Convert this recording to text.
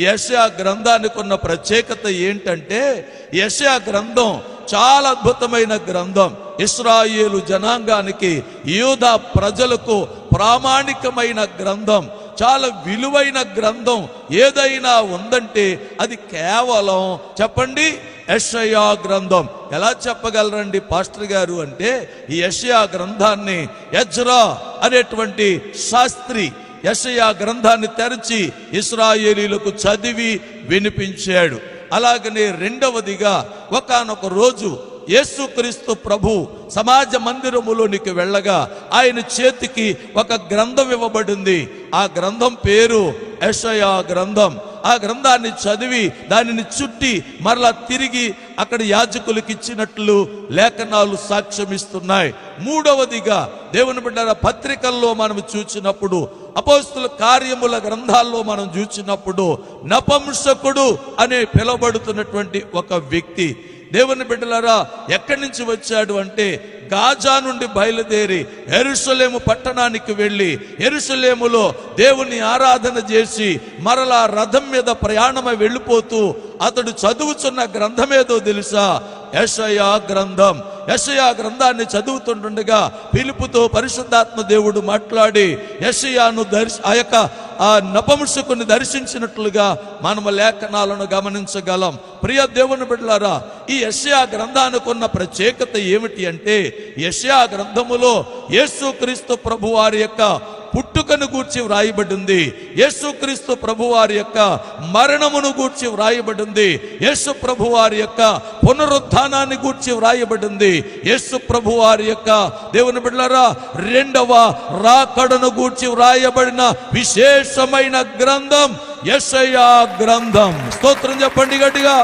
యశా గ్రంథానికి ఉన్న ప్రత్యేకత ఏంటంటే యశా గ్రంథం చాలా అద్భుతమైన గ్రంథం. ఇస్రాయేలు జనాంగానికి యూదా ప్రజలకు ప్రామాణికమైన గ్రంథం. చాలా విలువైన గ్రంథం ఏదైనా ఉందంటే అది కేవలం చెప్పండి యషయా గ్రంథం. ఎలా చెప్పగలరండి పాస్టర్ గారు అంటే ఈ యషయా గ్రంథాన్ని యజ్రా అనేటువంటి శాస్త్రి యషయా గ్రంథాన్ని తెరచి ఇస్రాయేలీలకు చదివి వినిపించాడు. అలాగనే రెండవదిగా ఒకానొక రోజు యేసుక్రీస్తు ప్రభు సమాజ మందిరములోనికి వెళ్ళగా ఆయన చేతికి ఒక గ్రంథం ఇవ్వబడింది. ఆ గ్రంథం పేరు యషయా గ్రంథం. ఆ గ్రంథాన్ని చదివి దానిని చుట్టి మరలా తిరిగి అక్కడ యాజకులకు ఇచ్చినట్లు లేఖనాలు సాక్ష్యమిస్తున్నాయి. మూడవదిగా దేవుని బిడ్డ పత్రికల్లో మనం చూచినప్పుడు అపోస్తుల కార్యముల గ్రంథాల్లో మనం చూచినప్పుడు నపంసకుడు అనే పిలవబడుతున్నటువంటి ఒక వ్యక్తి దేవుని బిడ్డలారా ఎక్కడి నుంచి వచ్చాడు అంటే గాజా నుండి బయలుదేరి ఎరుసలేము పట్టణానికి వెళ్ళి ఎరుసలేములో దేవుని ఆరాధన చేసి మరలా రథం మీద ప్రయాణమై వెళ్ళిపోతూ అతడు చదువుతున్న గ్రంథమేదో తెలుసా? యషయా గ్రంథం. యషయా గ్రంథాన్ని చదువుతుండగా పిలుపుతో పరిశుద్ధాత్మ దేవుడు మాట్లాడి యషయాను దర్శ ఆ యొక్క ఆ నపంసకుని దర్శించినట్లుగా మనము లేఖనాలను గమనించగలం. ప్రియ దేవుని బిడ్డలారా ఈ యష్యా గ్రంథానికి ఉన్న ప్రత్యేకత ఏమిటి అంటే యష్యా గ్రంథములో యేసుక్రీస్తు ప్రభు వారి యొక్క పుట్టుకను గూర్చి వ్రాయబడింది యేసుక్రీస్తు ప్రభువారి యొక్క మరణమును గూర్చి వ్రాయబడింది యేసు ప్రభువారి యొక్క పునరుత్థానాన్ని గూర్చి వ్రాయబడింది యేసు ప్రభువారి యొక్క దేవుని బిడ్డలారా రెండవ రాకడను గూర్చి వ్రాయబడిన విశేషమైన గ్రంథం యెషయా గ్రంథం. స్తోత్రం చెప్పండి గట్టిగా.